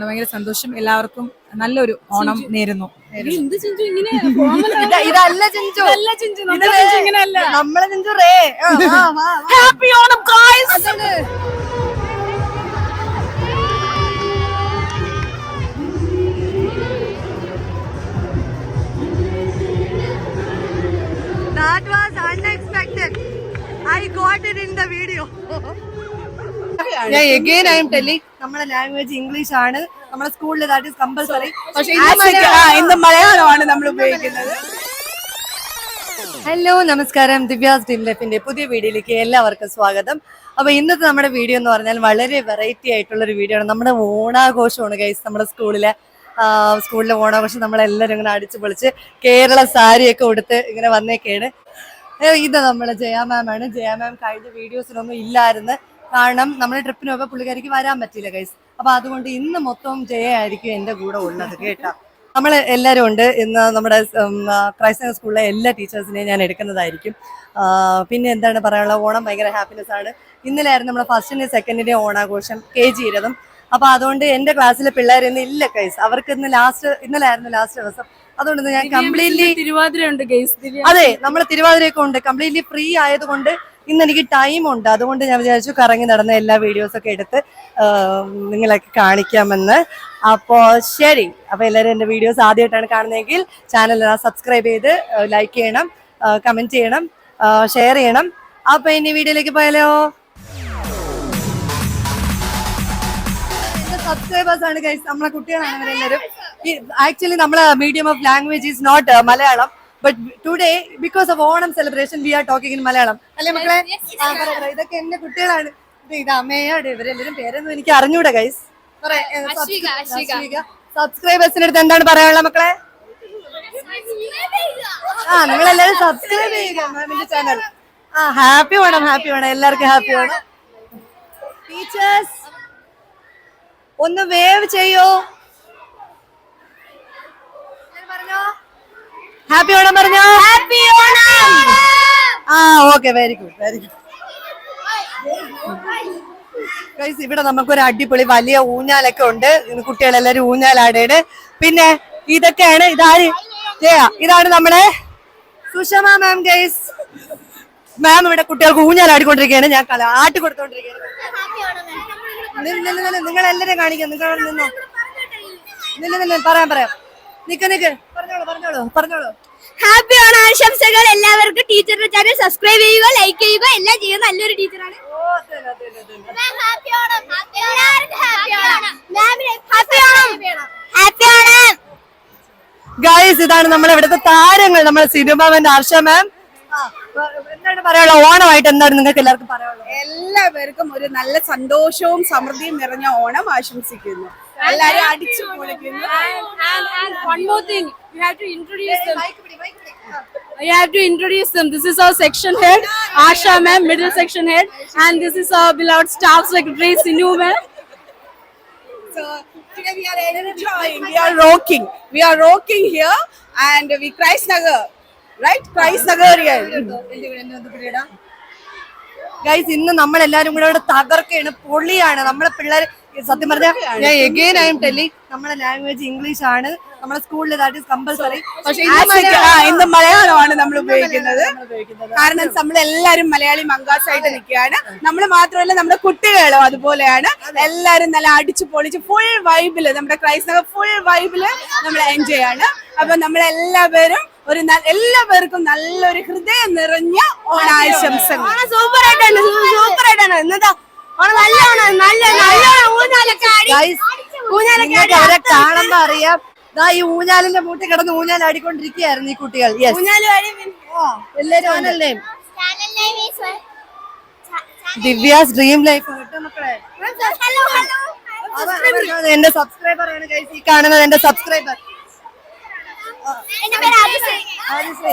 ഭയങ്കര സന്തോഷം എല്ലാവർക്കും നല്ലൊരു ഓണം നേരുന്നു? ഇതല്ല ചിഞ്ചു. നമ്മളെ Chinchu Ray. Happy Onam! That was unexpected. I got it in the video. ഞാൻ എഗെയിൻ ഐ എം ടെല്ലിംഗ് നമ്മുടെ ലാംഗ്വേജ് ഇംഗ്ലീഷ് ആണ്. നമ്മുടെ സ്കൂളിൽ ദാറ്റ് ഇസ് കമ്പൽസറി പക്ഷെ ഇന്ന് മലയാളമാണ് നമ്മൾ ഉപയോഗിക്കുന്നത്. ഹലോ നമസ്കാരം. ദിവ്യാസ് ഡിം ലൈഫിന്റെ പുതിയ വീഡിയോയിലേക്ക് എല്ലാവർക്കും സ്വാഗതം. അപ്പൊ ഇന്നത്തെ നമ്മുടെ വീഡിയോ എന്ന് പറഞ്ഞാൽ വളരെ വെറൈറ്റി ആയിട്ടുള്ള ഒരു വീഡിയോ ആണ്. നമ്മുടെ ഓണാഘോഷമാണ് ഗൈസ് നമ്മുടെ സ്കൂളിലെ സ്കൂളിലെ ഓണാഘോഷം നമ്മളെല്ലാവരും ഇങ്ങനെ അടിച്ചു പൊളിച്ച് കേരള സാരിയൊക്കെ ഉടുത്ത് ഇങ്ങനെ വന്നേക്കാണ്. ഇത് നമ്മുടെ ജയ മാം ആണ്. ജയ മാം കഴിഞ്ഞ വീഡിയോസിലൊന്നും ഇല്ലായിരുന്നു. കാരണം നമ്മുടെ ട്രിപ്പിന് പോയപ്പോൾ പുള്ളിക്കാരിക്ക് വരാൻ പറ്റിയില്ല ഗൈസ് അപ്പൊ അതുകൊണ്ട് ഇന്ന് മൊത്തം ജയ ആയിരിക്കും എന്റെ കൂടെ ഉള്ളത് കേട്ടാ. നമ്മൾ എല്ലാവരും ഉണ്ട്. ഇന്ന് നമ്മുടെ ക്രൈസ്തവ സ്കൂളിലെ എല്ലാ ടീച്ചേഴ്സിനെയും ഞാൻ എടുക്കുന്നതായിരിക്കും. പിന്നെ എന്താണ് പറയാനുള്ളത്? ഓണം ഭയങ്കര ഹാപ്പിനെസ് ആണ്. ഇന്നലെയായിരുന്നു നമ്മുടെ ഫസ്റ്റിന്റെ സെക്കൻഡിന്റെ ഓണാഘോഷം കെ ജി ഇരുതും. അപ്പൊ അതുകൊണ്ട് എന്റെ ക്ലാസ്സിലെ പിള്ളേർ ഇന്ന് ഇല്ല കൈസ് അവർക്ക് ഇന്ന് ലാസ്റ്റ് ഇന്നലെയായിരുന്നു ലാസ്റ്റ് ദിവസം. അതുകൊണ്ട് ഞാൻ കംപ്ലീറ്റ്ലി തിരുവാതിര ഉണ്ട് ഗൈസ് അതെ നമ്മൾ തിരുവാതിരയൊക്കെ ഉണ്ട്. കംപ്ലീറ്റ്ലി ഫ്രീ ആയതുകൊണ്ട് ഇന്ന് എനിക്ക് ടൈം ഉണ്ട്. അതുകൊണ്ട് ഞാൻ വിചാരിച്ചു കറങ്ങി നടന്ന എല്ലാ വീഡിയോസൊക്കെ എടുത്ത് നിങ്ങളൊക്കെ കാണിക്കാമെന്ന്. അപ്പോൾ ശരി. അപ്പോൾ എല്ലാവരും എന്റെ വീഡിയോസ് ആദ്യമായിട്ടാണ് കാണുന്നതെങ്കിൽ ചാനൽ സബ്സ്ക്രൈബ് ചെയ്ത് ലൈക്ക് ചെയ്യണം കമന്റ് ചെയ്യണം ഷെയർ ചെയ്യണം. അപ്പോൾ ഇനി വീഡിയോയിലേക്ക് പോയാലോ? സബ്സ്ക്രൈബേഴ്സ് ആണ് guys. നമ്മളെ കുട്ടികളാണ് ഇവരെല്ലാവരും. ആക്ച്വലി നമ്മളെ medium of language is not Malayalam. But today because of Onam celebration we are talking in Malayalam അല്ലെ മക്കളെ. ഇതൊക്കെ എന്റെ കുട്ടികളാണ്. ഇത് അമ്മയാണ് ഇവരെല്ലാരും പേരൊന്നും എനിക്ക് അറിഞ്ഞൂടെ ഗൈസ് സബ്സ്ക്രൈബേഴ്സിന്റെ അടുത്ത് എന്താണ് പറയാനുള്ള മക്കളെ? ആ നിങ്ങൾ എല്ലാവരും സബ്സ്ക്രൈബ് ചെയ്യുക മാമിന്റെ ചാനൽ ആ ഹാപ്പി വേണം ഹാപ്പി വേണം എല്ലാവർക്കും ഹാപ്പി വേണം ടീച്ചേഴ്സ് ഒന്ന് വേവ് ചെയ്യോ? പറഞ്ഞോ? ഹാപ്പി ഓണം പറഞ്ഞോ? ഹാപ്പി ഓണം! ആ okay very good very good guys ഇവിടെ നമുക്കൊരു അടിപൊളി വലിയ ഊഞ്ഞാലൊക്കെ ഉണ്ട്. കുട്ടികളെല്ലാരും ഊഞ്ഞാലാടേണ്. പിന്നെ ഇതൊക്കെയാണ് ഇതാര്? ഇതാണ് നമ്മളെ സുഷമ മാം ഗൈസ് മാം ഇവിടെ കുട്ടികൾക്ക് ഊഞ്ഞാലാടിക്കൊണ്ടിരിക്കുകയാണ്. ഞാൻ കല ആട്ടി കൊടുത്തോണ്ടിരിക്കുകയാണ് നിങ്ങൾ എല്ലാരെയും കാണിക്കാം. നിങ്ങൾ നിന്നോ? നില്ല നില്ല പറയാം പറയാം. നിക്ക് നിക്ക്. പറഞ്ഞോളൂ പറഞ്ഞോളൂ പറഞ്ഞോളൂ. ഹാപ്പി ഓണം ആശംസകൾ എല്ലാവർക്കും ടീച്ചറുടെ ചാനൽ സബ്സ്ക്രൈബ് ചെയ്യുക ലൈക്ക് ചെയ്യുക. എല്ലാം ചെയ്യുക നല്ലൊരു ടീച്ചറാണ് happy Onam. Happy Onam. Happy Onam. Guys ഇതാണ് നമ്മൾ ഇവിടുത്തെ താരങ്ങൾ നമ്മുടെ സിനിമ ആർഷ മാം എന്താണ് പറയാനുള്ളത് ഓണമായിട്ട് എന്താണ് നിങ്ങൾക്ക് എല്ലാവർക്കും പറയാനുള്ളത് എല്ലാവർക്കും ഒരു നല്ല സന്തോഷവും സമൃദ്ധിയും നിറഞ്ഞ ഓണം ആശംസിക്കുന്നു എല്ലാരും അടിച്ചു പൊളിക്കുന്നു And, and one more thing, you have to introduce them. You have to introduce them. This is our section head, Asha ma'am, middle section head, and this is our beloved staff secretary, Sinu ma'am. So today we are enjoying, we are rocking, we are rocking here and we Christ Nagar, right? Christ. Guys ഇന്ന് നമ്മൾ എല്ലാരും കൂടെ ഇവിടെ തകർക്കാണ് പൊളിയാണ്. നമ്മളെ പിള്ളേർ സത്യം പറഞ്ഞാൽ ഞാൻ എഗെയിൻ എം ടെല്ലി നമ്മുടെ ലാംഗ്വേജ് ഇംഗ്ലീഷ് ആണ്. നമ്മുടെ സ്കൂളിൽ ദാറ്റ് ഇസ് കമ്പൽസറി പക്ഷേ ഇന്ന് മലയാളമാണ് നമ്മൾ ഉപയോഗിക്കുന്നത്. കാരണം നമ്മൾ എല്ലാരും മലയാളി മങ്കാസായിട്ട് നിൽക്കുകയാണ്. നമ്മൾ മാത്രമല്ല നമ്മുടെ കുട്ടികളും അതുപോലെയാണ്. എല്ലാരും നല്ല അടിച്ചു പൊളിച്ച് ഫുൾ വൈബിൽ നമ്മുടെ ക്രൈസ്തവ ഫുൾ വൈബിൽ നമ്മൾ എൻജോയ് ആണ്. അപ്പൊ നമ്മളെല്ലാവരും ഒരു എല്ലാവർക്കും നല്ലൊരു ഹൃദയം നിറഞ്ഞ ഓണാശംസകൾ. സൂപ്പർ ആയിട്ടാണ് സൂപ്പർ ആയിട്ടാണ് എന്നതാ ഓണം നല്ല നല്ല നല്ല ഊഞ്ഞാലൊക്കെ നിങ്ങൾക്ക് അവരെ കാണുമ്പോ അറിയാം? ദാ ഈ ഊഞ്ഞാലിന്റെ മൂട്ടിൽ കിടന്ന് ഊഞ്ഞാൽ ആടിക്കൊണ്ടിരിക്കുകയായിരുന്നു ഈ കുട്ടികൾ. എല്ലാരും ദിവ്യാസ് ഡ്രീം ലൈഫ് എന്റെ സബ്സ്ക്രൈബർ ആണ് ഈ കാണുന്നത് എന്റെ സബ്സ്ക്രൈബർ എന്റെ പേര് ആദിശ്രീ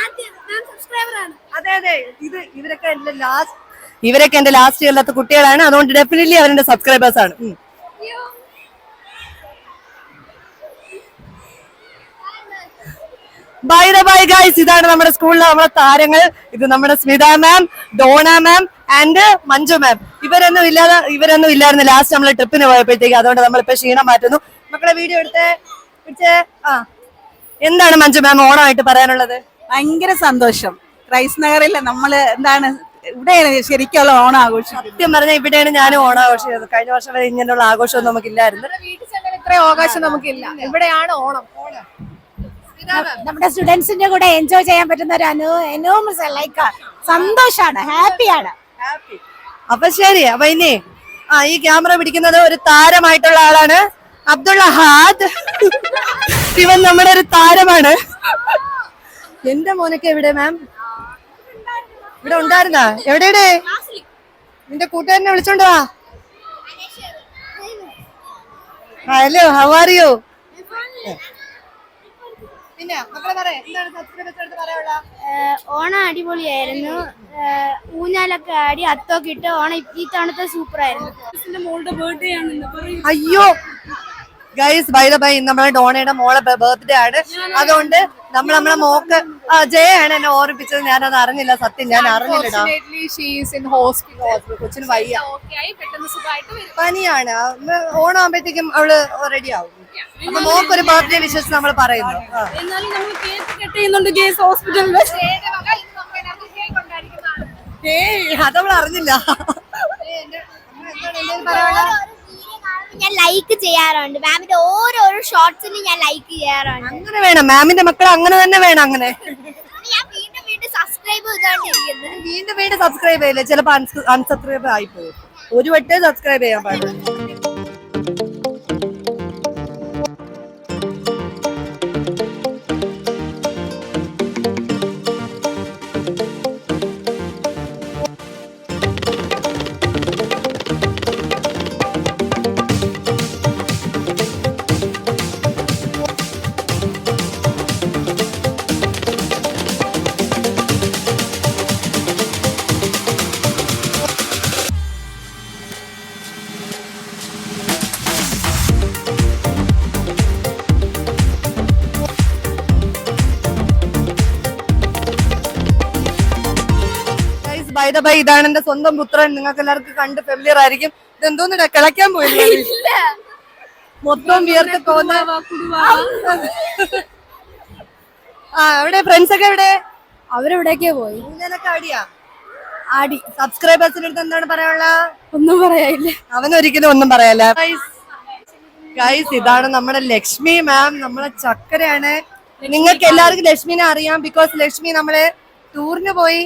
ആദ്യം ഞാൻ സബ്സ്ക്രൈബർ ആണ്. അതെ അതെ. ഇത് ഇവരൊക്കെ എന്റെ ലാസ്റ്റ് ഇവരൊക്കെ എന്റെ ലാസ്റ്റ് ഇയറിലത്തെ കുട്ടികളാണ്. അതുകൊണ്ട് ഡെഫിനറ്റ്ലി അവരുടെ സബ്സ്ക്രൈബേഴ്സ് ആണ്. ഉം. ബൈ ദ ബൈ ഗൈസ് ഇതാണ് നമ്മുടെ സ്കൂളിലെ നമ്മുടെ താരങ്ങൾ. ഇത് നമ്മുടെ Smitha ma'am Dona ma'am and Manju ma'am ഇവരൊന്നും ഇല്ലാതെ ഇവരൊന്നും ഇല്ലായിരുന്നു ലാസ്റ്റ് നമ്മൾ ട്രിപ്പിന് പോയപ്പോഴത്തേക്ക്. അതുകൊണ്ട് നമ്മളിപ്പോ ക്ഷീണം മാറ്റുന്നു. മക്കളെ വീഡിയോ എടുത്തേ പിടിച്ചേ. ആ. എന്താണ് മഞ്ജു മാം ഓണമായിട്ട് പറയാനുള്ളത്? ഭയങ്കര സന്തോഷം. ക്രൈസ് നഗറിൽ നമ്മൾ എന്താണ് ഇവിടെയാണ് ശരിക്കുള്ള ഓണം ആഘോഷിക്കുന്നത് സത്യം പറഞ്ഞാൽ ഇവിടെയാണ് ഞാനും ഓണം ആഘോഷിച്ചത് കഴിഞ്ഞ വർഷം വരെ ഇങ്ങനെയുള്ള ആഘോഷമൊന്നും നമുക്കില്ലായിരുന്നു. ഇത്ര അവകാശം നമുക്കില്ല. ഇവിടെയാണ് ഓണം. നമ്മുടെ സ്റ്റുഡൻസിന്റെ കൂടെ എൻജോയ് ചെയ്യാൻ പറ്റുന്ന ഒരു അനുഭവം എനോമസ് ലൈക്ക് സന്തോഷാണ് ഹാപ്പിയാണ്. അപ്പൊ ശരി അപ്പൊ ഇനി ആ ഈ ക്യാമറ പിടിക്കുന്നത് ഒരു താരമായിട്ടുള്ള ആളാണ്. അബ്ദുൾ ഹാദ്. ഇവൻ നമ്മുടെ ഒരു താരമാണ്. എന്റെ മോനൊക്കെ എവിടെ മാം ഇവിടെ ഉണ്ടായിരുന്നാ? എവിടെയുടെ? നിന്റെ കൂട്ടുകാരനെ വിളിച്ചോണ്ട് വാ. ഹലോ ഹൗ ആർ യു പിന്നെ മക്കളെ പറ എന്താണ് സബ്സ്ക്രൈബേഴ്സ് അടുത്ത് പറയാനുള്ള? ഓണം അടിപൊളിയായിരുന്നു. ഊഞ്ഞാലൊക്കെ ആടി അത്തൊക്കെ ഇട്ട് ഓണം ഈ തവണത്തെ സൂപ്പർ ആയിരുന്നു മോളുടെ ബർത്ത്ഡേ ആണ് അയ്യോ ഗൈസ് ബൈ ദ ബൈ നമ്മളെ ഡോണയുടെ മോളെ ബർത്ത്ഡേ ആണ്. അതുകൊണ്ട് നമ്മൾ നമ്മളെ മോക്ക് ജയാണ് എന്നെ ഓർമ്മിപ്പിച്ചത്. ഞാനത് അറിഞ്ഞില്ല സത്യം ഞാൻ അറിഞ്ഞില്ലടാ കൊച്ചിന് വയ്യ. പനിയാണ്. ഓണാകുമ്പോഴത്തേക്കും അവൾ റെഡി ആവും. അപ്പൊ മോക്ക് ഒരു ബർത്ത്ഡേ വിശ്വസിച്ച് നമ്മൾ പറയുന്നു. ആ. എന്നാലും നമ്മൾ കേക്ക് കട്ട് ചെയ്യുന്നുണ്ട് ഗേസ് ഹോസ്പിറ്റലിൽ ഏയ് അതവൾ അറിഞ്ഞില്ല ഞാൻ ലൈക്ക് ചെയ്യാറുണ്ട്. മാമിന്റെ ഓരോരോ ഷോർട്സിനും ഞാൻ ലൈക്ക് ചെയ്യാറുണ്ട്. അങ്ങനെ വേണം. മാമിന്റെ മക്കൾ അങ്ങനെ തന്നെ വേണം അങ്ങനെ. ഞാൻ വീണ്ടും വീണ്ടും സബ്സ്ക്രൈബ് ചെയ്തോണ്ടിരിക്കുന്നത് വീണ്ടും വീണ്ടും സബ്സ്ക്രൈബ് ചെയ്യില്ല? ചിലപ്പോ അൺസബ്സ്ക്രൈബ് ആയി പോകും ഒരു വട്ടേ സബ്സ്ക്രൈബ് ചെയ്യാൻ പാടില്ല. ബൈ ബൈ ഇതാണ് എന്റെ സ്വന്തം പുത്രൻ. നിങ്ങൾക്ക് എല്ലാവർക്കും കണ്ട് ഫെമിലിയർ ആയിരിക്കും. ഇത് എന്തോന്നില്ല കിളയ്ക്കാൻ പോയില്ല? മൊത്തം വിയർത്ത് പോകുന്ന ആ എവിടെ? ഫ്രണ്ട്സ് ഒക്കെ എവിടെ? അവരെവിടേക്കോ പോയി? അടിയാ അടി സബ്സ്ക്രൈബേഴ്സിന്റെ അടുത്ത് എന്താണ് പറയാനുള്ള? ഒന്നും പറയാനില്ല. അവനൊരിക്കലും ഒന്നും പറയല്ല ഗൈസ് ഇതാണ് നമ്മുടെ ലക്ഷ്മി മാം നമ്മളെ ചക്കരയാണ്. നിങ്ങൾക്ക് എല്ലാവർക്കും ലക്ഷ്മിനെ അറിയാം. ബിക്കോസ് ലക്ഷ്മി നമ്മളെ ടൂറിന് പോയി.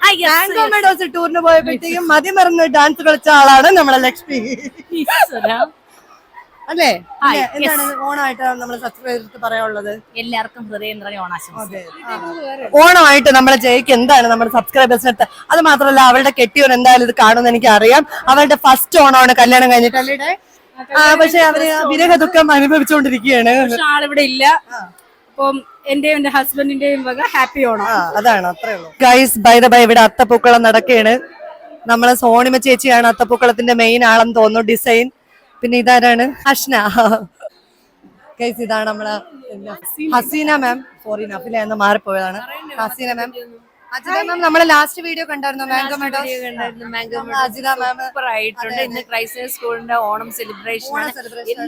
ബാങ്കോ മെഡോസ് ടൂറിന് പോയപ്പോഴത്തേക്കും മതി മറന്ന് ഡാൻസ് കളിച്ച ആളാണ് നമ്മളെ ലക്ഷ്മി. അല്ലേ? എന്താണ് ഓണമായിട്ട് നമ്മളെ സബ്സ്ക്രൈബേഴ്സ് പറയാനുള്ളത്? എല്ലാവർക്കും ഹൃദയം നിറഞ്ഞ ഓണാശംസ ഓണമായിട്ട് നമ്മളെ ജയിക്ക് എന്താണ് നമ്മുടെ സബ്സ്ക്രൈബേഴ്സിന് അടുത്ത് അത് മാത്രമല്ല അവളുടെ കെട്ടിയവൻ എന്തായാലും ഇത് കാണുമെന്ന് എനിക്ക് അറിയാം അവളുടെ ഫസ്റ്റ് ഓണമാണ് കല്യാണം കഴിഞ്ഞിട്ട്. അല്ലേ പക്ഷെ അവർ വിരഹ ദുഃഖം അനുഭവിച്ചുകൊണ്ടിരിക്കുകയാണ്. ആളിവിടെ ഇല്ല. അപ്പം എന്റെയും എന്റെ ഹസ്ബൻഡിന്റെയും വക ഹാപ്പി ഓണം. അതാണ് അത്രേ ഉള്ളൂ. ഗൈസ് ബൈ ദ ബൈ ഇവിടെ അത്തപ്പൂക്കളം നടക്കുകയാണ് നമ്മളെ സോണിമ ചേച്ചിയാണ് അത്തപ്പൂക്കളത്തിന്റെ മെയിൻ ആളെന്ന് തോന്നുന്നു ഡിസൈൻ പിന്നെ ഇതാരാണ്? അഷ്ന ഗൈസ് ഇതാണ് നമ്മളെ ഹസീന. മാം സോറി നഫില എന്ന് മാറിപ്പോയതാണ്. ഹസീന മാം അജിത മാം നമ്മളെ ലാസ്റ്റ് വീഡിയോ കണ്ടായിരുന്നു? മാംഗോ മാഡം അജിത മാം ആയിട്ടുണ്ട് ഇന്ന് ക്രൈസ്റ്റ് സ്കൂളിന്റെ ഓണം സെലിബ്രേഷൻ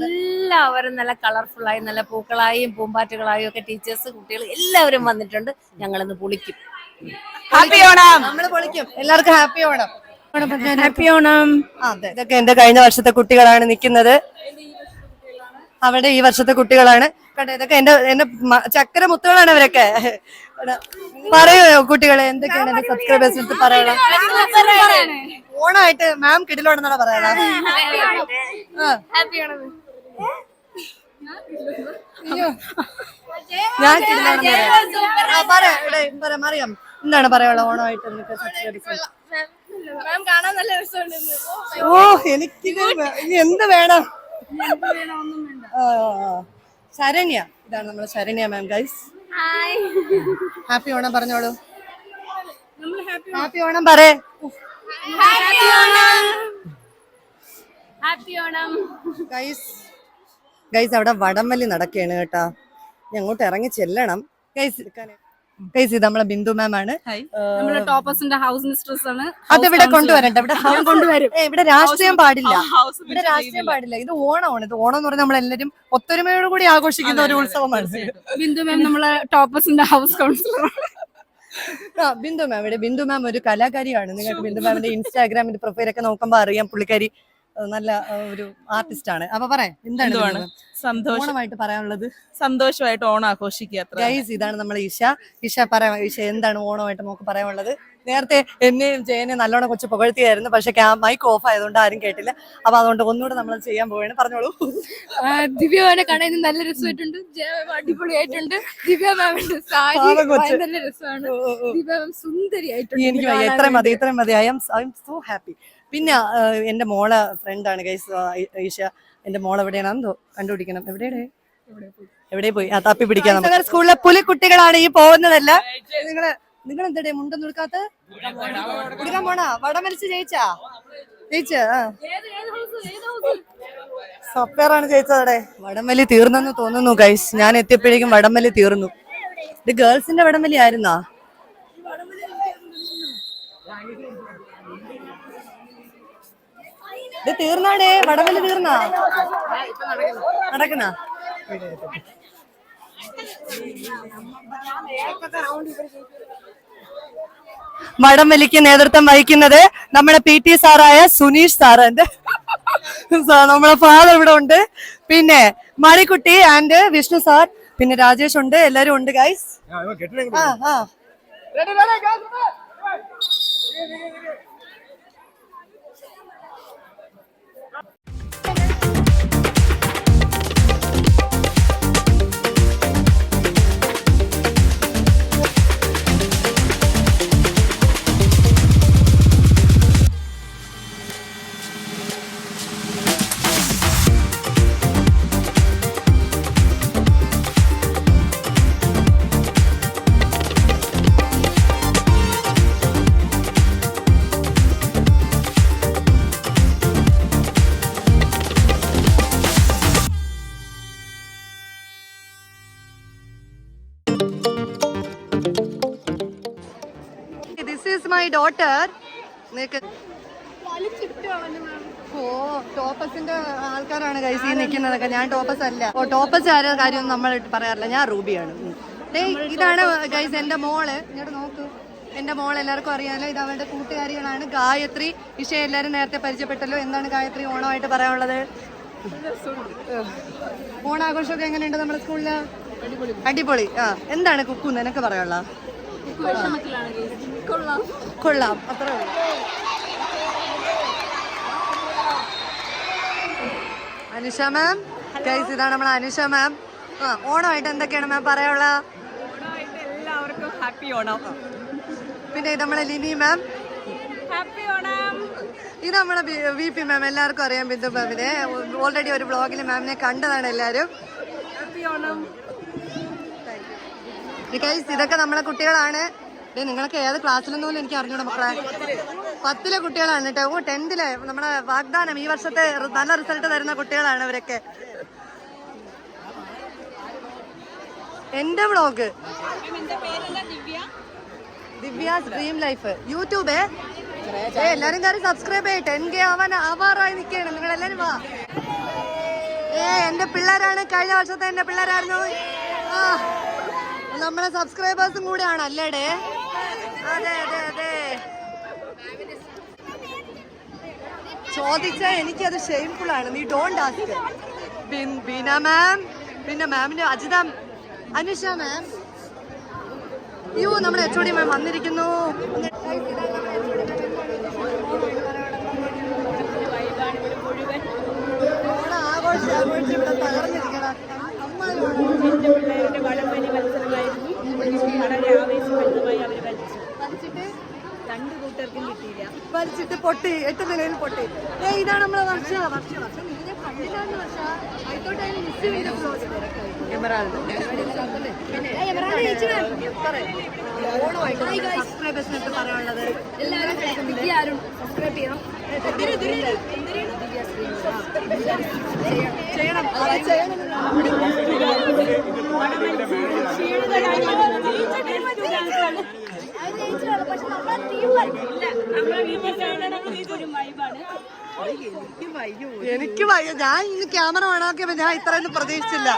എല്ലാവരും നല്ല കളർഫുൾ ആയി നല്ല പൂക്കളായും പൂമ്പാറ്റകളായും ഒക്കെ ടീച്ചേഴ്സ് കുട്ടികൾ എല്ലാവരും വന്നിട്ടുണ്ട്. ഞങ്ങൾ ഇന്ന് പൊളിക്കും. ഹാപ്പി ഓണം. നമ്മൾ പൊളിക്കും. എല്ലാവർക്കും ഹാപ്പി ഓണം. ഹാപ്പി ഓണം. അതെ. ഇതൊക്കെ എന്റെ കഴിഞ്ഞ വർഷത്തെ കുട്ടികളാണ് നിൽക്കുന്നത്. അവിടെ ഈ വർഷത്തെ കുട്ടികളാണ്. കണ്ടോ ഇതൊക്കെ എന്റെ എന്റെ ചക്കര മുത്തുകളാണ് അവരൊക്കെ. പറയോ കുട്ടികളെ എന്തൊക്കെയാണ് എന്റെ സബ്സ്ക്രൈബേഴ്സ് എടുത്ത് പറയണം ഓണായിട്ട് മാം കിടിലോടെന്നാണ് പറയണം ഞാൻ പറ, മറിയാം. എന്താണ് പറയാനുള്ള ഓണമായിട്ട് സബ്സ്ക്രൈബേഴ്സ് ഓ എനിക്ക് ഇനി എന്ത് വേണം. ശരണ്യ. ഇതാണ് നമ്മുടെ Saranya ma'am guys happy Onam പറഞ്ഞോളൂ. ഹാപ്പി ഓണം. പറ ഹാപ്പി ഓണം. ഗൈസ് ഗൈസ് അവിടെ വടംവലി നടക്കുകയാണ് കേട്ടാ. ഞങ്ങോട്ട് അങ്ങോട്ട് ഇറങ്ങി ചെല്ലണം. ഗൈസ് ഗൈസ് ഇത് നമ്മളെ ബിന്ദു മാം ആണ്. ടോപ്പേഴ്സിന്റെ ഹൗസ് മിസ്ട്രസ് ആണ്. അതിവിടെ കൊണ്ടുവരണ്ട ഇവിടെ കൊണ്ടുവരും. ഇവിടെ രാഷ്ട്രീയം പാടില്ല. ഇവിടെ രാഷ്ട്രീയം പാടില്ല. ഇത് ഓണമാണ്. ഇത് ഓണം എന്ന് പറഞ്ഞാൽ നമ്മളെല്ലാരും ഒത്തൊരുമയോട് കൂടി ആഘോഷിക്കുന്ന ഒരു ഉത്സവമാണ്. ബിന്ദു മാം നമ്മളെ ടോപ്പേഴ്സിന്റെ ഹൗസ് കൗൺസിലർ ആ, ബിന്ദു മാം ഇവിടെ ബിന്ദു മാം ഒരു കലാകാരിയാണ്. നിങ്ങൾക്ക് ബിന്ദു മാമിന്റെ ഇൻസ്റ്റാഗ്രാമിന്റെ പ്രൊഫൈലൊക്കെ നോക്കുമ്പോ അറിയാം. പുള്ളിക്കാരി നല്ല ഒരു ആർട്ടിസ്റ്റ് ആണ്. അപ്പൊ പറയാം എന്താണ് എന്തുവാണ്? ബിന്ദു മാം? സന്തോഷം ഓണമായിട്ട് പറയാനുള്ളത്? സന്തോഷമായിട്ട് ഓണം ആഘോഷിക്കുക ഗൈസ് ഇതാണ് നമ്മളെ ഈശ ഈശ പറയാം ഈശ എന്താണ് ഓണമായിട്ട് നമുക്ക് പറയാനുള്ളത്? നേരത്തെ എന്നെയും ജയനെ നല്ലോണം കൊച്ചു പുകഴ്ത്തിയായിരുന്നു പക്ഷെ മൈക്ക് ഓഫ് ആയതുകൊണ്ട് ആരും കേട്ടില്ല. അപ്പൊ അതുകൊണ്ട് ഒന്നുകൂടെ നമ്മൾ ചെയ്യാൻ പോവാണ് പറഞ്ഞോളൂ. ദിവ്യമാനെ കാണാൻ നല്ല രസമായിട്ടുണ്ട്. ജയ- അടിപൊളിയായിട്ടുണ്ട്. ദിവ്യ മാമിന്റെ സാരി നല്ല രസമാണ്. ദിവ്യ മാം സുന്ദരിയായിട്ടുണ്ട്. എനിക്ക് എത്ര മതി ഇത്രയും മതി. I'm I'm so happy പിന്നെ എന്റെ എന്റെ മോളെ ഫ്രണ്ടാണ് ഗൈസ് ഈശ എന്റെ മോൾ എവിടെയാണ്? എന്തോ കണ്ടുപിടിക്കണം. എവിടെയാണ്? എവിടെ പോയി? ആ തപ്പി പിടിക്കാൻ സ്കൂളിലെ പുലി കുട്ടികളാണ് ഈ പോകുന്നതല്ല. നിങ്ങൾ നിങ്ങൾ എന്താ മുണ്ടൊന്നും എടുക്കാത്ത എടുക്കാൻ പോണാ. വടമരിച്ച് ജയിച്ചാ? ജയിച്ച സപ്പേറാണ് ജയിച്ചതടെ വടംവലി തീർന്നെന്ന് തോന്നുന്നു ഗൈസ് ഞാൻ എത്തിയപ്പോഴേക്കും വടംവലി തീർന്നു. ഇത് ഗേൾസിന്റെ വടംവലി ആയിരുന്നാ? ഇത് തീർന്നാടേ വടവൽ തീർന്നാ? നടക്കണ വടംവലിക്ക് നേതൃത്വം വഹിക്കുന്നത് നമ്മുടെ പി ടി സാറായ സുനീഷ് സാറ്. എന്റെ സാ- നമ്മളെ ഫാദർ ഇവിടെ ഉണ്ട്. പിന്നെ മണിക്കുട്ടി ആൻഡ് വിഷ്ണു സാർ പിന്നെ രാജേഷ് ഉണ്ട്. എല്ലാരും ഉണ്ട് ഗൈസ് ആ ആ ഡോട്ടർ ഓ ടോപ്പസിന്റെ ആൾക്കാരാണ് കൈസ് നിൽക്കുന്നതൊക്കെ ഞാൻ ടോപ്പസ് അല്ല. ഓ ടോപ്പസ് ആരുടെ കാര്യം നമ്മൾ പറയാറില്ല. ഞാൻ റൂബിയാണ്. ഇതാണ് ഗൈസ് എന്റെ മോൾ. ഇങ്ങോട്ട് നോക്ക്. എന്റെ മോൾ എല്ലാവർക്കും അറിയാലോ. ഇത് അവരുടെ കൂട്ടുകാരികളാണ്. ഗായത്രി. ഇഷ എല്ലാരും നേരത്തെ പരിചയപ്പെട്ടല്ലോ. എന്താണ് ഗായത്രി ഓണമായിട്ട് പറയാനുള്ളത്? ഓണാഘോഷമൊക്കെ എങ്ങനെയുണ്ട് നമ്മുടെ സ്കൂളിൽ? അടിപൊളി. ആ എന്താണ് കുക്കു? നിനക്ക് പറയാനുള്ള കൊള്ളാം. അത്ര അനുഷ മാം ഗൈസ് ഇതാണ് നമ്മളെ അനുഷ മാം. ആ ഓണമായിട്ട് എന്തൊക്കെയാണ് മാം പറയാനുള്ള? എല്ലാവർക്കും ഹാപ്പി ഓണം. പിന്നെ ഇത് നമ്മളെ ലിനി മാം. ഹാപ്പി ഓണം. ഇത് നമ്മളെ വി പി മാം എല്ലാവർക്കും അറിയാം ബിന്ദു മാമിനെ. ഓൾറെഡി ഒരു ബ്ലോഗിൽ മാമിനെ കണ്ടതാണ് എല്ലാവരും. ഹാപ്പി ഓണം. ഇതൊക്കെ നമ്മളെ കുട്ടികളാണ്. നിങ്ങളൊക്കെ ഏത് ക്ലാസ്സിലെന്ന് എനിക്ക് അറിഞ്ഞൂടാ മക്കളെ. പത്തിലെ കുട്ടികളാണ് കേട്ടോ. ഓ ടെൻത്തിലെ. നമ്മുടെ വാഗ്ദാനം ഈ വർഷത്തെ നല്ല റിസൾട്ട് തരുന്ന കുട്ടികളാണ് ഇവരൊക്കെ. എന്റെ vlog Divya dream life YouTube എല്ലാരും കയറി സബ്സ്ക്രൈബ് ചെയ്യട്ടെ ടെൻ കെ ആവാൻ ആവാറായി നിൽക്കുകയാണ്. നിങ്ങൾ എല്ലാരും വാ. ഏ എന്റെ പിള്ളേരാണ്. കഴിഞ്ഞ വർഷത്തെ എന്റെ പിള്ളേരായിരുന്നു. ആ. നമ്മളെ സബ്സ്ക്രൈബേഴ്സും കൂടെയാണ് അല്ലേടേ അതെ അതെ അതെ. ചോദിച്ചാൽ എനിക്കത് ഷെയിംഫുൾ ആണ്. നീ ഡോണ്ട് ആസ്ക് ബീന മാം പിന്നെ മാമിന്റെ അജിത അനുഷ മാം അയ്യോ നമ്മുടെ എച്ച് ഡി മാം വന്നിരിക്കുന്നു. ആഘോഷം ആഘോഷിച്ച് ഇവിടെ തകർന്നിരിക്കണം. അമ്മ എന്റെ പിള്ളേരുടെ വടംവലി മത്സരമായിരുന്നു വളരെ ആവേശഭരിതമായി അവർ വലിച്ചു വലിച്ചിട്ട് രണ്ടു കൂട്ടർക്കും കിട്ടിയില്ല. വലിച്ചിട്ട് പൊട്ടി എട്ട് നിലയിൽ പൊട്ടി. ഏ ഇതാണ് നമ്മളെ വർഷ വർഷ വർഷം. നിന്നെ കണ്ടില്ലാന്ന് വർഷ. ആയിക്കോട്ടെ മിസ് ചെയ്ത സബ്സ്ക്രൈബേഴ്സിനൊക്കെ പറയാനുള്ളത്. എല്ലാവരും സബ്സ്ക്രൈബ് ചെയ്യണം. ചെയ്യണം. ചെയ്യണം. എനിക്ക് വയ്യ. ഞാൻ ഇന്ന് ക്യാമറ വേണമൊക്കെ ഞാൻ ഇത്രയൊന്നും പ്രതീക്ഷിച്ചില്ല.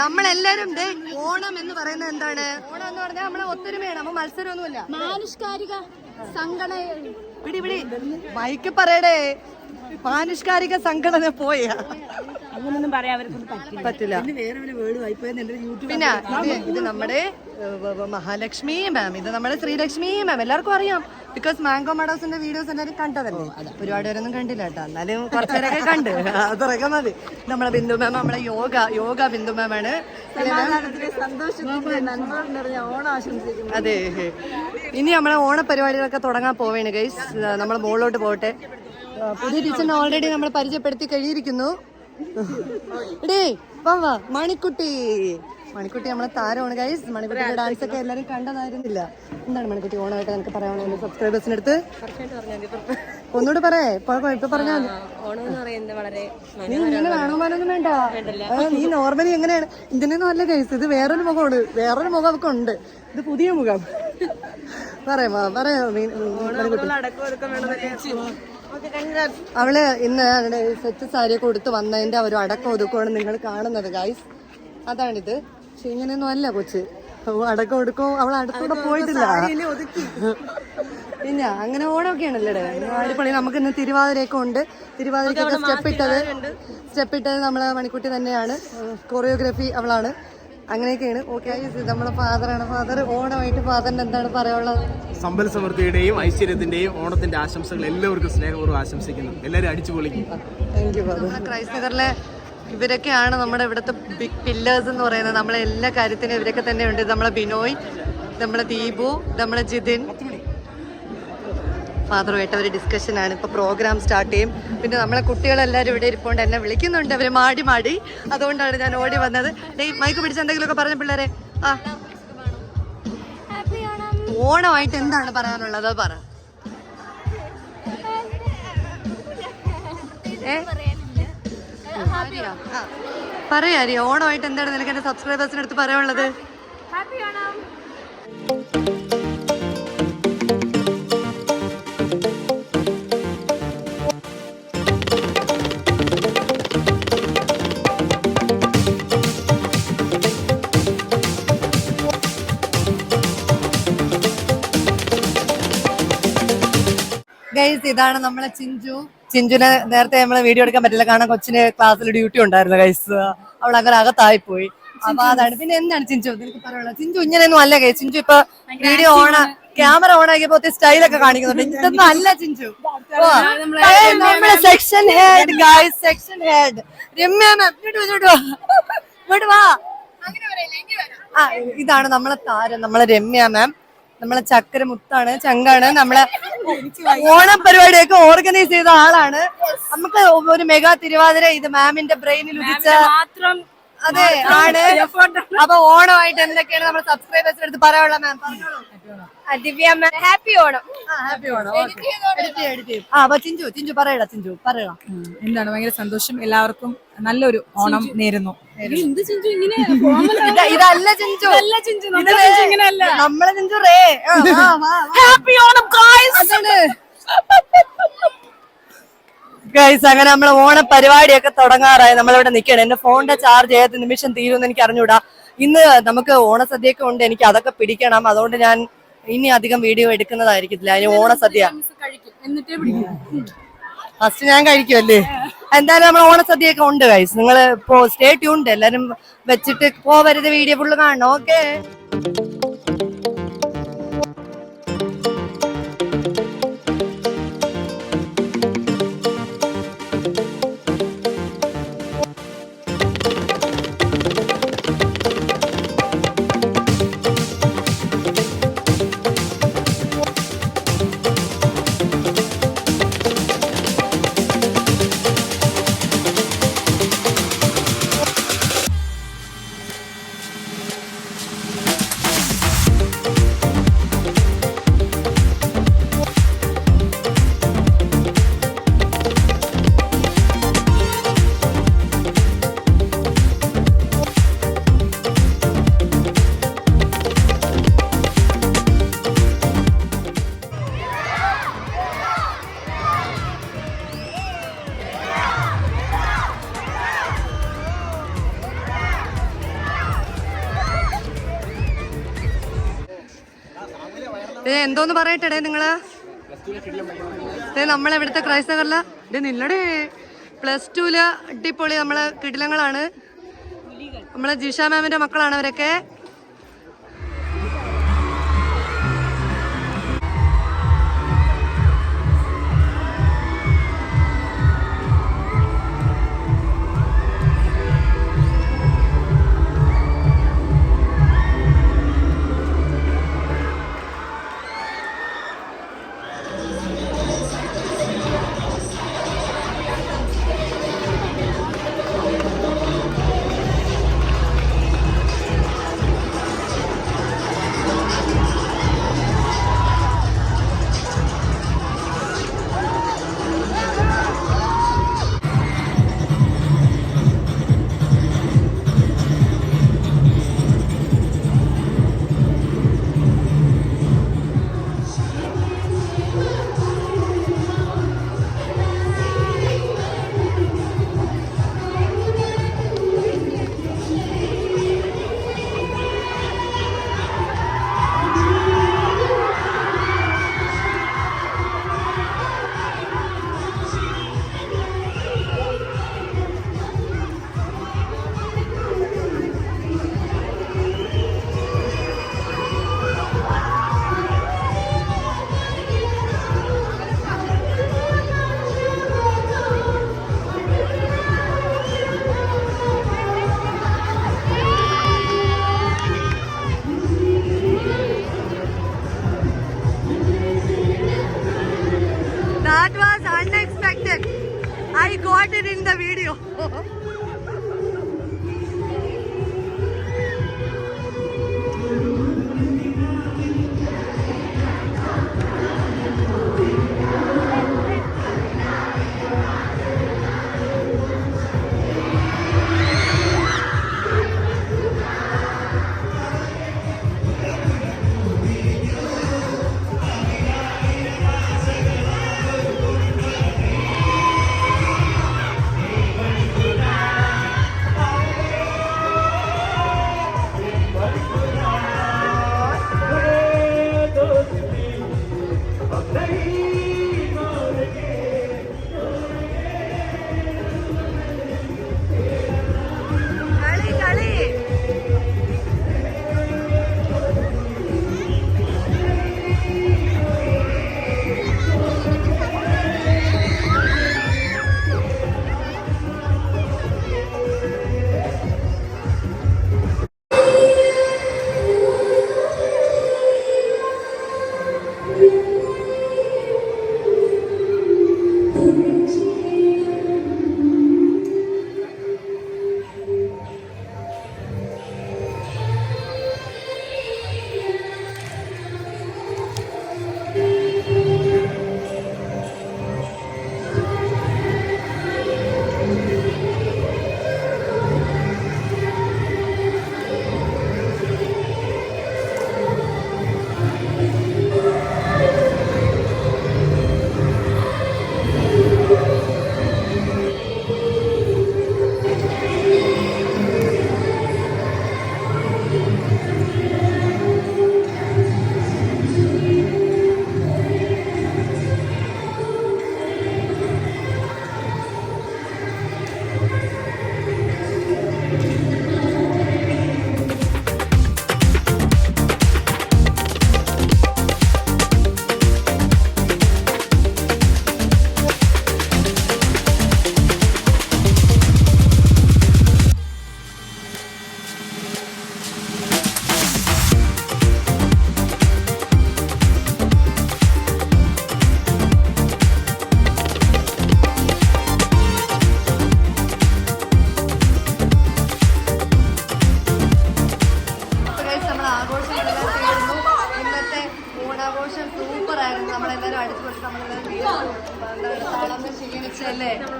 നമ്മളെല്ലാരും ദേ ഓണം എന്ന് പറയുന്നത് എന്താണ്? ഓണം എന്ന് പറഞ്ഞാൽ നമ്മളെ ഒത്തൊരുമയാണ്. അപ്പൊ മത്സരമൊന്നുമില്ല. മാനുഷ്കാരിക സംഘടന. പിടി പിടി മൈക്ക് പറയടേ. മാനുഷ്കാരിക സംഘടന പോയാ. അങ്ങനൊന്നും പറയാൻ പറ്റില്ല. പിന്നെ ഇത് നമ്മുടെ മഹാലക്ഷ്മി മാം ഇത് നമ്മുടെ ശ്രീലക്ഷ്മി മാം എല്ലാവർക്കും അറിയാം. ബിക്കോസ് മാംഗോ മഡോസിന്റെ വീഡിയോസ് എല്ലാവരും കണ്ടതല്ലേ? ഒരുപാട് പേരൊന്നും കണ്ടില്ല കേട്ടോ. എന്നാലും കുറച്ചുപേരൊക്കെ കണ്ട്. അത്രയൊക്കെ മതി. നമ്മളെ ബിന്ദു മാം നമ്മളെ യോഗ യോഗ ബിന്ദു മാം ആണ്. അതെ. ഇനി നമ്മളെ ഓണ പരിപാടികളൊക്കെ തുടങ്ങാൻ പോവേണ് ഗൈസ് നമ്മൾ മുകളിലോട്ട് പോട്ടെ ആ, പുതിയ ടീച്ചറിനെ ഓൾറെഡി നമ്മൾ പരിചയപ്പെടുത്തി കഴിഞ്ഞിരിക്കുന്നു. ഡേ വാ വാ മണിക്കുട്ടി. മണിക്കുട്ടി നമ്മളെ താരമാണ് ഗൈസ് മണിക്കുട്ടി ഡാൻസ് ഒക്കെ എല്ലാവരും കണ്ടതായിരുന്നില്ല. എന്താണ് മണിക്കുട്ടി ഓണമായിട്ട് നിനക്ക് പറയാനുള്ളത് സബ്സ്ക്രൈബേഴ്സിന് അടുത്ത്? ഒന്നുകൂടെ പറയേ ഇപ്പൊ പറഞ്ഞാൽ നീ ഇങ്ങനെ വേണമെന്നൊന്നും വേണ്ട. നീ നോർമലി എങ്ങനെയാണ്? ഇതിനൊന്നും അല്ല ഗൈസ് ഇത് വേറൊരു മുഖമാണ് വേറൊരു മുഖം ഒക്കെ ഉണ്ട് ഇത് പുതിയ മുഖം. പറയാ പറയാ മണിക്കുട്ടി. അവൾ ഇന്ന് സെറ്റ് സാരി കൊടുത്ത് വന്നതിന്റെ ഒരു അടക്കം ഒതുക്കമാണ് നിങ്ങൾ കാണുന്നത് ഗൈസ് അതാണിത്. പക്ഷെ ഇങ്ങനെയൊന്നും അല്ല കൊച്ച്. അടക്കം ഒടുക്കോ അവൾ അടുത്തൂടെ പോയിട്ടില്ല. പിന്നെ അങ്ങനെ ഓണമൊക്കെയാണല്ലേ അടിപൊളി നമുക്ക് ഇന്ന് തിരുവാതിരയൊക്കെ ഉണ്ട്. തിരുവാതിരക്കൊക്കെ സ്റ്റെപ്പ് ഇട്ടത് സ്റ്റെപ്പ് ഇട്ടത് നമ്മളെ മണിക്കുട്ടി തന്നെയാണ്. കൊറിയോഗ്രാഫി അവളാണ്. അങ്ങനെയൊക്കെയാണ്. ഓക്കെ നമ്മുടെ ഫാദറാണ് ഫാദർ ഓണമായിട്ട് ഫാദറിന് എന്താണ് പറയാനുള്ളത്? സമ്പൽ സമൃദ്ധിയുടെയും ഐശ്വര്യത്തിന്റെയും ഓണത്തിന്റെ ആശംസകൾ എല്ലാവർക്കും സ്നേഹപൂർവം ആശംസിക്കുന്നു. എല്ലാവരും അടിച്ചു പൊളിക്കും. താങ്ക് യു ക്രൈസ്റ്റ് നഗറിലെ ഇവരൊക്കെയാണ് നമ്മുടെ ഇവിടുത്തെ ബിഗ് പില്ലേഴ്സ് എന്ന് പറയുന്നത്. നമ്മളെ എല്ലാ കാര്യത്തിനും ഇവരൊക്കെ തന്നെയുണ്ട്. നമ്മളെ ബിനോയ് നമ്മളെ ദീപു നമ്മളെ ജിതിൻ ഫാദറുമായിട്ട് ഒരു ഡിസ്കഷനാണ് ഇപ്പോൾ പ്രോഗ്രാം സ്റ്റാർട്ട് ചെയ്യും. പിന്നെ നമ്മളെ കുട്ടികളെല്ലാവരും ഇവിടെ ഇരിപ്പോണ്ട്. എന്നെ വിളിക്കുന്നുണ്ട്. അവർ മാടി മാടി. അതുകൊണ്ടാണ് ഞാൻ ഓടി വന്നത്. ഡേയ് മൈക്ക് പിടിച്ച് എന്തെങ്കിലുമൊക്കെ പറഞ്ഞ പിള്ളേരെ. ആ. ഓണമായിട്ട് എന്താണ് പറയാനുള്ളത്? പറ. ഏ? ആ. പറയാരി ഓണമായിട്ട് എന്താണ് നിനക്ക് എന്റെ സബ്സ്ക്രൈബേഴ്സിന് അടുത്ത് പറയാനുള്ളത്? ഗൈസ് ഇതാണ് നമ്മളെ ചിഞ്ചു. ചിഞ്ചുനെ നേരത്തെ നമ്മളെ വീഡിയോ എടുക്കാൻ പറ്റില്ല. കാരണം കൊച്ചിന് ക്ലാസ്സിൽ ഡ്യൂട്ടി ഉണ്ടായിരുന്നു ഗൈസ് അവൾ അങ്ങനെ അകത്തായി പോയി അപ്പൊ അതാണ്. പിന്നെ എന്താണ് ചിഞ്ചു? എനിക്ക് പറയാനുള്ളത്? ചിഞ്ചു ഇങ്ങനെയൊന്നും അല്ല ഗൈസ് ചിഞ്ചു ഇപ്പൊ വീഡിയോ ഓൺ ക്യാമറ ഓൺ ആക്കിയപ്പോ സ്റ്റൈലൊക്കെ കാണിക്കുന്നുണ്ട്. ഇതൊന്നും അല്ല ചിഞ്ചു. നമ്മളെ section head guys section head Ramya ma'am ഇങ്ങോട്ട് വാ, ഇങ്ങോട്ട് വാ. ഇങ്ങോട്ട് വാ. ആ ഇതാണ് നമ്മളെ താരം നമ്മളെ രമ്യ മാം നമ്മളെ ചക്കര മുത്താണ് ചങ്കാണ്. നമ്മളെ ഓണം പരിപാടിയൊക്കെ ഓർഗനൈസ് ചെയ്ത ആളാണ്. നമുക്ക് ഒരു മെഗാ തിരുവാതിര ഇത് മാമിന്റെ ബ്രെയിനിൽ ഉദിച്ച മാത്രം അതെ ആണ്. അപ്പൊ ഓണമായിട്ട് എന്തൊക്കെയാണ് നമ്മുടെ സബ്സ്ക്രൈബേഴ്സിന് അടുത്ത് പറയാനുള്ള ma'am Divya happy Onam. Happy Onam. Edit edit ആ അപ്പൊ ചിഞ്ചു ചിഞ്ചു പറയടാ ചിഞ്ചു. പറയടാ. എന്താണ്? ഭയങ്കര സന്തോഷം. എല്ലാവർക്കും നല്ലൊരു ഓണം നേരുന്നു. ഇതല്ല ചിഞ്ചു. നമ്മളെ ചിഞ്ചു റേ. ഹാപ്പി ഓണം ഗൈസ് അങ്ങനെ നമ്മളെ ഓണ പരിപാടിയൊക്കെ തുടങ്ങാറായി. നമ്മളിവിടെ നിൽക്കണം എന്റെ ഫോണിന്റെ ചാർജ് ഏത് നിമിഷം തീരുമെന്ന് എനിക്ക് അറിഞ്ഞൂടാ. ഇന്ന് നമുക്ക് ഓണസദ്യയൊക്കെ ഉണ്ട്. എനിക്ക് അതൊക്കെ പിടിക്കണം. അതുകൊണ്ട് ഞാൻ ഇനി അധികം വീഡിയോ എടുക്കുന്നതായിരിക്കില്ല അതിന് ഓണസദ്യ. കഴിക്കും. എന്നിട്ടേ പിടിക്കും. ഫസ്റ്റ് ഞാൻ കഴിക്കുമല്ലേ എന്തായാലും നമ്മൾ ഓണസദ്യയൊക്കെ ഉണ്ട് ഗൈസ് നിങ്ങൾ ഇപ്പോ സ്റ്റേ ട്യൂൺഡ് എല്ലാരും വെച്ചിട്ട് പോവരുത്. വീഡിയോ ഫുള്ള് കാണണം. ഓക്കെ എന്തോന്ന് പറയട്ടെ നിങ്ങൾ? നമ്മളെവിടുത്തെ ക്രൈസ്തവരില ഇത് നില്ലടേ പ്ലസ് ടുവിൽ അടിപൊളി നമ്മളെ കിടിലങ്ങളാണ്. നമ്മളെ ജിഷ മാമിന്റെ മക്കളാണ് അവരൊക്കെ.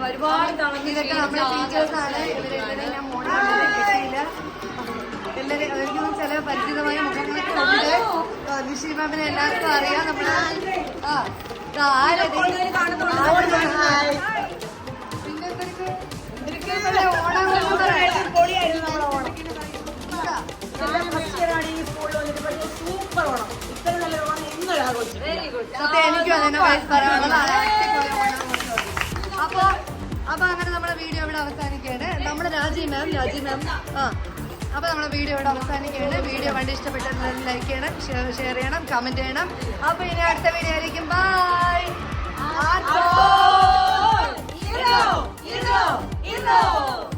ഒരുപാട് ഇതൊക്കെ നമ്മുടെ ടീച്ചേഴ്സാണ് ഇവരെല്ലാവരും ഞാൻ മോണിൽ കിട്ടിയില്ല എല്ലാവരും അവർക്കും ചില പരിചിതമായ മുഖങ്ങളൊക്കെ ഉണ്ട്. നിഷി മാമിനെ എല്ലാവർക്കും അറിയാം. നമ്മൾ ആ? പിന്നെ വന്നിട്ട് സൂപ്പർ ഓണം ഇത്ര നല്ല ഓണം എനിക്കും വയസ്സ്. അപ്പൊ അപ്പൊ അങ്ങനെ നമ്മുടെ വീഡിയോ ഇവിടെ അവസാനിക്കുകയാണ്. നമ്മുടെ രാജി മാം രാജി മാം ആ അപ്പൊ നമ്മുടെ വീഡിയോ ഇവിടെ അവസാനിക്കുകയാണ്. വീഡിയോ കണ്ട് ഇഷ്ടപ്പെട്ടെല്ലാവരും ലൈക്ക് ചെയ്യണം ഷെയർ ചെയ്യണം കമന്റ് ചെയ്യണം. അപ്പൊ ഇനി അടുത്ത വീഡിയോ ആയിരിക്കും ബൈ ഇന്നോ ഇന്നോ Hero!